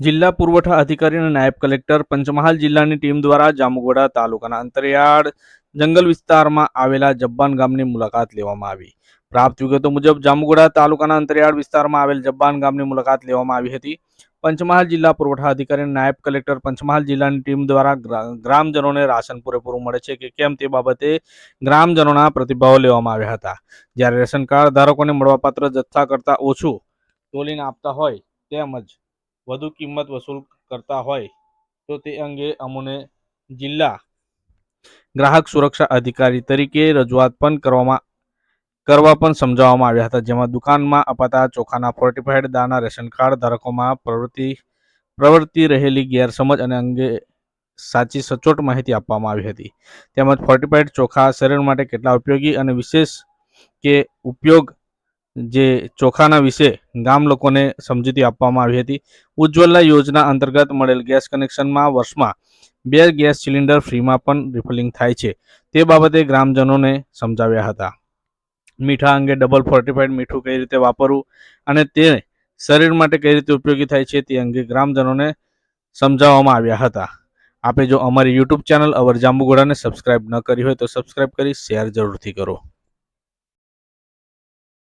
જિલ્લા પુરવઠા અધિકારી અને નાયબ કલેક્ટર પંચમહાલ જિલ્લાની ટીમ દ્વારા જામુગોડા તાલુકાના અંતરિયાળ જંગલ વિસ્તારમાં આવેલા જબ્બાન ગામની મુલાકાત લેવામાં આવી. પ્રાપ્ત વિગતો મુજબ, જામુગોડા તાલુકાના અંતરિયાળ વિસ્તારમાં આવેલ જબ્બાન ગામની મુલાકાત લેવામાં આવી હતી. પંચમહાલ જિલ્લા પુરવઠા અધિકારી અને નાયબ કલેક્ટર પંચમહાલ જિલ્લાની ટીમ દ્વારા ગ્રામજનોને રાશન પૂરેપૂરું મળે છે કે કેમ તે બાબતે ગ્રામજનોના પ્રતિભાવો લેવામાં આવ્યા હતા. જ્યારે રેશન કાર્ડ ધારકોને મળવાપાત્ર જથ્થા કરતાં ઓછું તોલીને આપતા હોય, તેમજ વધુ કિંમત વસૂલ કરતા હોય, તો તે અંગે અમોને જિલ્લા ગ્રાહક સુરક્ષા અધિકારી તરીકે રજૂઆત પણ કરવામાં, કરવા પણ સમજાવવામાં આવ્યા હતા. જેમાં દુકાનમાં અપાતા ચોખાના ફોર્ટિફાઈડ દાના, રેશન કાર્ડ ધારકોમાં પ્રવૃત્તિ, પ્રવર્તી રહેલી ગેરસમજ અને અંગે સાચી સચોટ માહિતી આપવામાં આવી હતી. તેમજ ફોર્ટિફાઈડ ચોખા શરીર માટે કેટલા ઉપયોગી અને વિશેષ કે ઉપયોગ જે ચોખાના વિશે ગામ લોકોને સમજૂતી આપવામાં આવી હતી. ઉજ્જવલા યોજના અંતર્ગત મળેલ ગેસ કનેક્શનમાં વર્ષમાં બે ગેસ સિલિન્ડર ફ્રીમાં પણ રિફિલિંગ થાય છે. તે બાબતે ગ્રામજનોને સમજાવ્યા હતા. મીઠા અંગે ડબલ ફોર્ટિફાઈડ મીઠું કઈ રીતે વાપરવું અને તે શરીર માટે કઈ રીતે ઉપયોગી થાય છે તે અંગે ગ્રામજનોને સમજાવવામાં આવ્યા હતા. આપે જો અમારી યુટ્યુબ ચેનલ અવર જાંબુગોડાને સબસ્ક્રાઇબ ન કરી હોય તો સબસ્ક્રાઇબ કરી શેર જરૂરથી કરો.